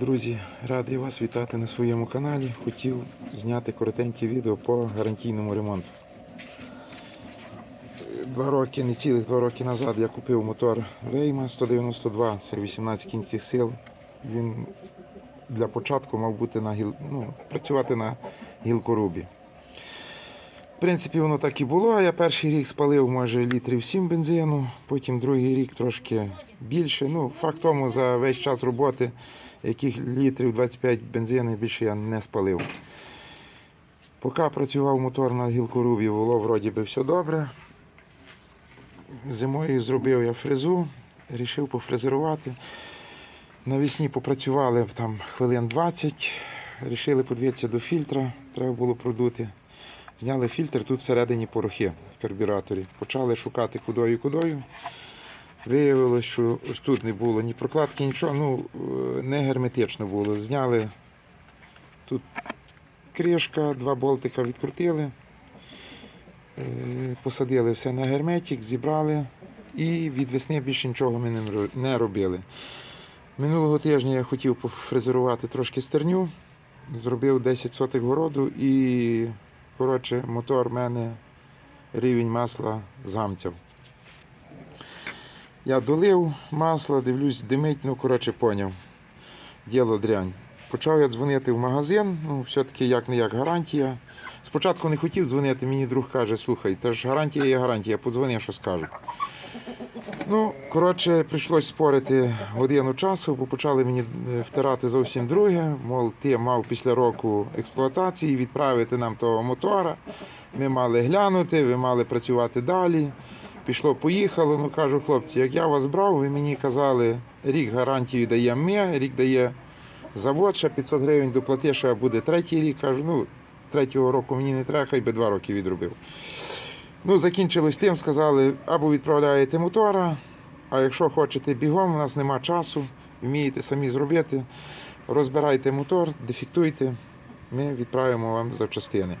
Друзі, радий вас вітати на своєму каналі. Хотів зняти коротеньке відео по гарантійному ремонту. Два роки, не цілих два роки назад я купив мотор Вейма 192, це 18 кінських сил. Він для початку мав бути на гіл... ну, працювати на гілкорубі. В принципі, воно так і було. Я перший рік спалив, може, літрів 7 бензину, потім другий рік трошки більше. Ну, факт тому, за весь час роботи, яких літрів 25 бензину більше я не спалив. Поки працював мотор на гілкорубі, було вроді би все добре. Зимою зробив я фрезу, вирішив пофрезерувати. Навесні попрацювали там хвилин 20, вирішили подивитися до фільтра, треба було продути. Зняли фільтр, тут всередині порохи в карбюраторі. Почали шукати кудою кудою. Виявилось, що ось тут не було ні прокладки, нічого, ну е, не герметично було. Зняли тут кришка, два болтика відкрутили, е, посадили все на герметик, зібрали і від весни більше нічого ми не робили. Минулого тижня я хотів пофрезерувати трошки стерню, зробив 10 сотих городу і коротше, мотор в мене рівень масла згамцяв. Я долив масло, дивлюсь, димить, ну коротше поняв. Діло дрянь. Почав я дзвонити в магазин, ну, все-таки як не як гарантія. Спочатку не хотів дзвонити, мені друг каже, слухай, та ж гарантія є гарантія, подзвони, що скажу. Ну, коротше, прийшлось спорити годину часу, бо почали мені е, втирати зовсім друге. Мов, ти мав після року експлуатації відправити нам того мотора. Ми мали глянути, ви мали працювати далі. Пішло, поїхало. Ну кажу, хлопці, як я вас брав, ви мені казали, рік гарантію даємо ми, рік дає завод, ще 500 гривень доплати, ще буде третій рік. Кажу, ну, третього року мені не треба, хай би два роки відробив. Ну, закінчилось тим, сказали, або відправляєте мотора, а якщо хочете бігом, у нас нема часу, вмієте самі зробити, розбирайте мотор, дефектуйте, ми відправимо вам запчастини.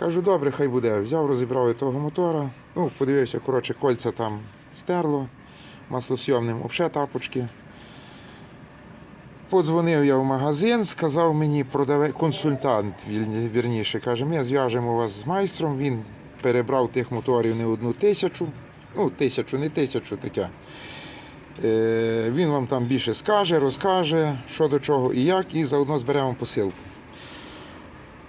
Кажу, добре, хай буде. Взяв, розібрав я того мотора. Ну, подивився, коротше, кольця там стерло маслосйомним, взагалі тапочки. Подзвонив я в магазин, сказав мені продавець, консультант, вірніше, каже, ми зв'яжемо вас з майстром. Він перебрав тих моторів не одну тисячу, ну, тисячу, не тисячу таке. Е, він вам там більше скаже, розкаже, що до чого і як, і заодно зберемо посилку.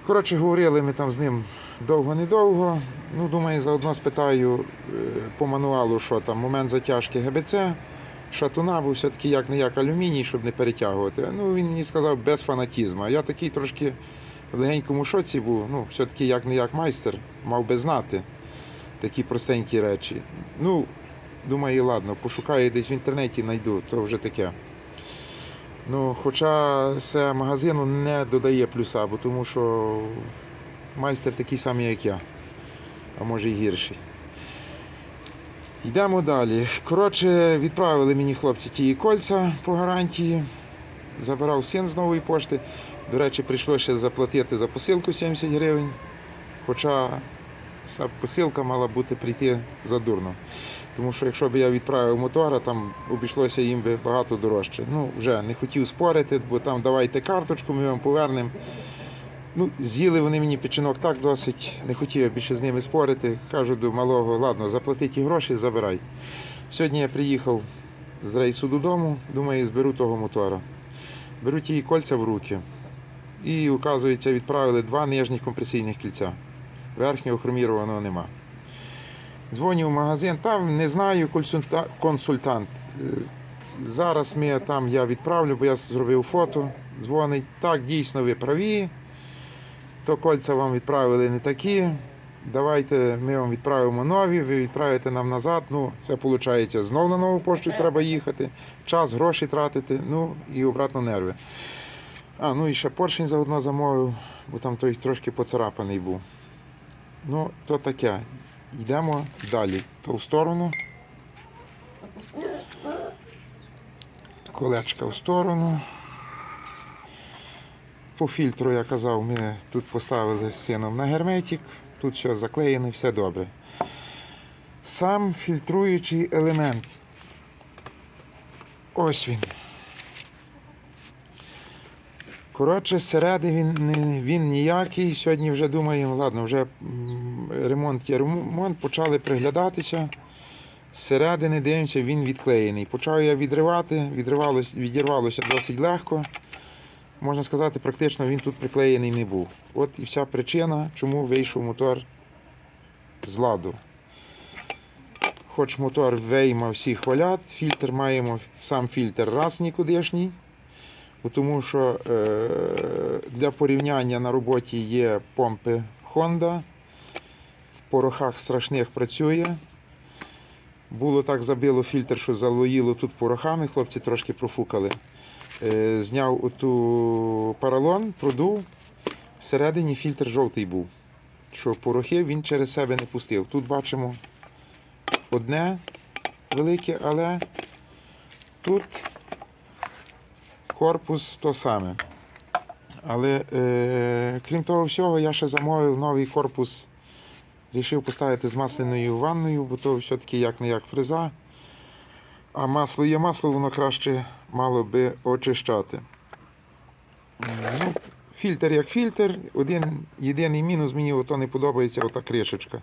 Коротше, говорили ми там з ним довго-недовго. Ну, думаю, заодно спитаю е, по мануалу, що там, момент затяжки ГБЦ, шатуна, бо все-таки як не як алюміній, щоб не перетягувати. Ну, він мені сказав без фанатізму. Я такий трошки в легенькому шоці був, ну, все-таки як не як майстер, мав би знати такі простенькі речі. Ну, думаю, ладно, пошукаю десь в інтернеті, знайду, то вже таке. Ну, хоча це магазину не додає плюса, бо тому що майстер такий самий, як я, а може і гірший. Йдемо далі. Коротше, відправили мені хлопці ті кольця по гарантії. Забирав син з нової пошти. До речі, прийшлося ще заплатити за посилку 70 гривень. Хоча посилка мала бути прийти задурно. Тому що якщо б я відправив мотора, там обійшлося їм би багато дорожче. Ну, вже не хотів спорити, бо там давайте карточку, ми вам повернемо. Ну, з'їли вони мені печінок так досить, не хотів я більше з ними спорити. Кажу до малого, ладно, заплати ті гроші, забирай. Сьогодні я приїхав з рейсу додому, думаю, зберу того мотора. Беру ті кольця в руки. І, оказується, відправили два нижніх компресійних кільця. Верхнього хромірованого нема. Дзвоню в магазин, там не знаю консультант. Е, Зараз ми там я відправлю, бо я зробив фото. Дзвонить, так, дійсно, ви праві. То кольця вам відправили не такі. Давайте ми вам відправимо нові, ви відправите нам назад. Ну, це виходить, знов на нову пошту треба їхати, час, гроші тратити, ну і обратно нерви. А, ну і ще поршень заодно замовив, бо там той трошки поцарапаний був. Ну, то таке. Йдемо далі. В сторону. Колечка в сторону. По фільтру, я казав, ми тут поставили з сином на герметик. Тут все заклеєно, все добре. Сам фільтруючий елемент. Ось він. Коротше, зсереди він, він ніякий. Сьогодні вже думаємо, ладно, вже ремонт є ремонт, почали приглядатися. Зсередини дивимося, він відклеєний. Почав я відривати, відривалось, відірвалося досить легко. Можна сказати, практично він тут приклеєний не був. От і вся причина, чому вийшов мотор з ладу. Хоч мотор вейма всі хвалять, фільтр маємо сам фільтр раз нікудишній. Бо Тому що е, для порівняння на роботі є помпи Honda. В порохах страшних працює. Було так забило фільтр, що залоїло тут порохами, хлопці трошки профукали. Е, зняв оту паралон, продув. Всередині фільтр жовтий був. Що порохи він через себе не пустив. Тут бачимо одне велике, але тут корпус то саме. Але е, крім того всього, я ще замовив новий корпус. Рішив поставити з масляною ванною, бо то все-таки як не як фреза. А масло є масло, воно краще мало би очищати. Ну, фільтр як фільтр. Один єдиний мінус мені ото не подобається ота кришечка.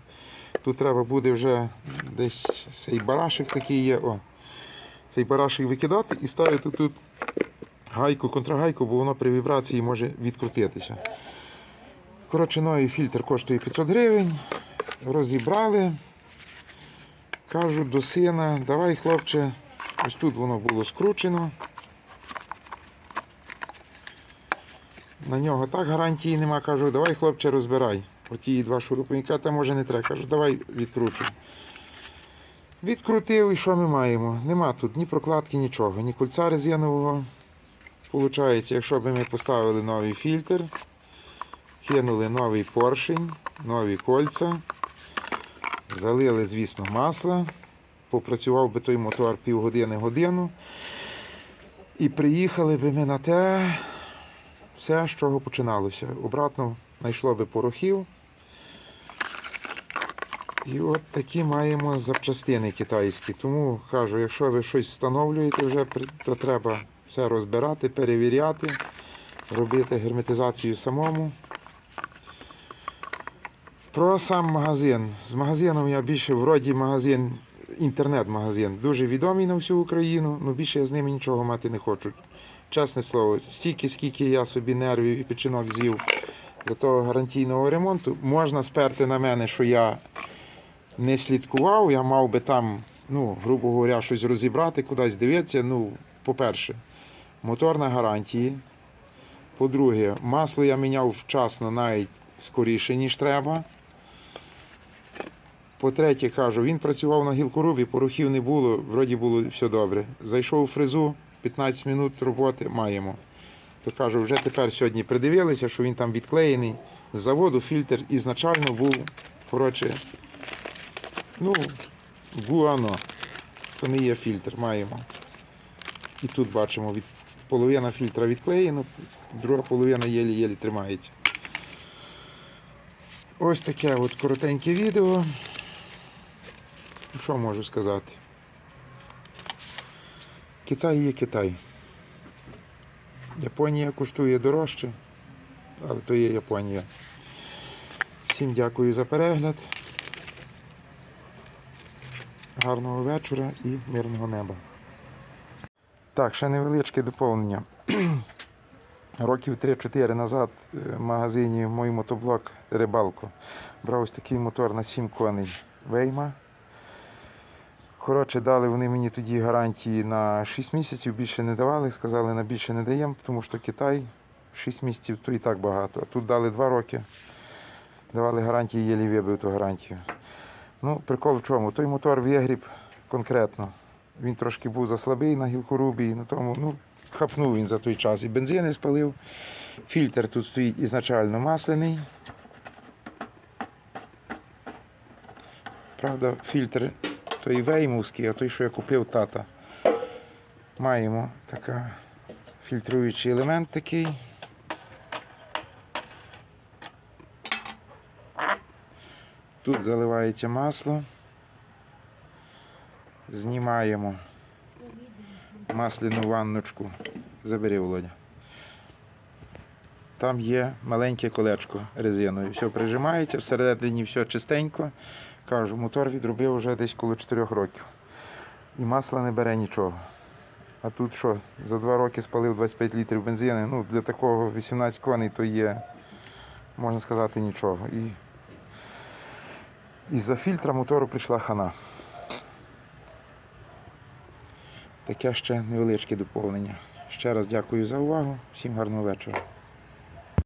Тут треба буде вже десь цей барашик такий є. О, цей барашик викидати і ставити тут гайку, контрагайку, бо воно при вібрації може відкрутитися. Коротше, новий фільтр коштує 500 гривень. Розібрали. Кажу до сина, давай, хлопче, ось тут воно було скручено. На нього так гарантії нема. Кажу, давай, хлопче, розбирай. Оті два шурупника, та може не треба. Кажу, давай відкручу. Відкрутив і що ми маємо? Нема тут ні прокладки, нічого, ні кольця резинового. Получається, якщо б ми поставили новий фільтр, кинули новий поршень, нові кольця, залили, звісно, масло, попрацював би той мотор півгодини-годину. І приїхали би ми на те, все, з чого починалося. Обратно знайшло би порохів. І от такі маємо запчастини китайські. Тому кажу, якщо ви щось встановлюєте вже, то треба все розбирати, перевіряти, робити герметизацію самому. Про сам магазин. З магазином я більше вроді магазин, інтернет-магазин, дуже відомий на всю Україну, але більше я з ними нічого мати не хочу. Чесне слово, стільки, скільки я собі нервів і печінок з'їв до того гарантійного ремонту, можна сперти на мене, що я не слідкував, я мав би там, ну, грубо говоря, щось розібрати, кудись дивитися. Ну, по-перше, мотор на гарантії. По-друге, масло я міняв вчасно навіть скоріше, ніж треба. По-третє, кажу, він працював на гілкорубі, порохів не було, вроді було все добре. Зайшов у фрезу, 15 минут роботи маємо. То кажу, вже тепер сьогодні придивилися, що він там відклеєний. З заводу фільтр ізначально був, коротше, ну, гуано. То не є фільтр, маємо. І тут бачимо, від, половина фільтра відклеєна, друга половина єлі-єлі тримається. Ось таке от коротеньке відео. Що можу сказати? Китай є Китай. Японія коштує дорожче, але то є Японія. Всім дякую за перегляд. Гарного вечора і мирного неба. Так, ще невеличке доповнення. Років 3-4 назад е, в магазині мій мотоблок Рибалко брав ось такий мотор на 7 коней Вейма. Коротше, дали вони мені тоді гарантії на 6 місяців, більше не давали, сказали, на більше не даємо, тому що Китай 6 місяців то і так багато. А тут дали 2 роки, давали гарантії, єлі вибив ту гарантію. Ну, прикол в чому? Той мотор вигріб конкретно. Він трошки був заслабий на гілкорубі, на тому, ну, хапнув він за той час. І бензини спалив. Фільтр тут стоїть ізначально масляний. Правда, фільтр той веймовський, а той, що я купив тата. Маємо така фільтруючий елемент такий. Тут заливається масло. Знімаємо масляну ванночку. Забери, Володя. там є маленьке колечко резинове. Все прижимається, всередині все чистенько. Кажу, мотор відробив вже десь коло 4 років. І масла не бере нічого. А тут що, за 2 роки спалив 25 літрів бензину. Ну, для такого 18 коней то є, можна сказати, нічого. І, і за фільтра мотору прийшла хана. Таке ще невеличке доповнення. Ще раз дякую за увагу. Всім гарного вечора.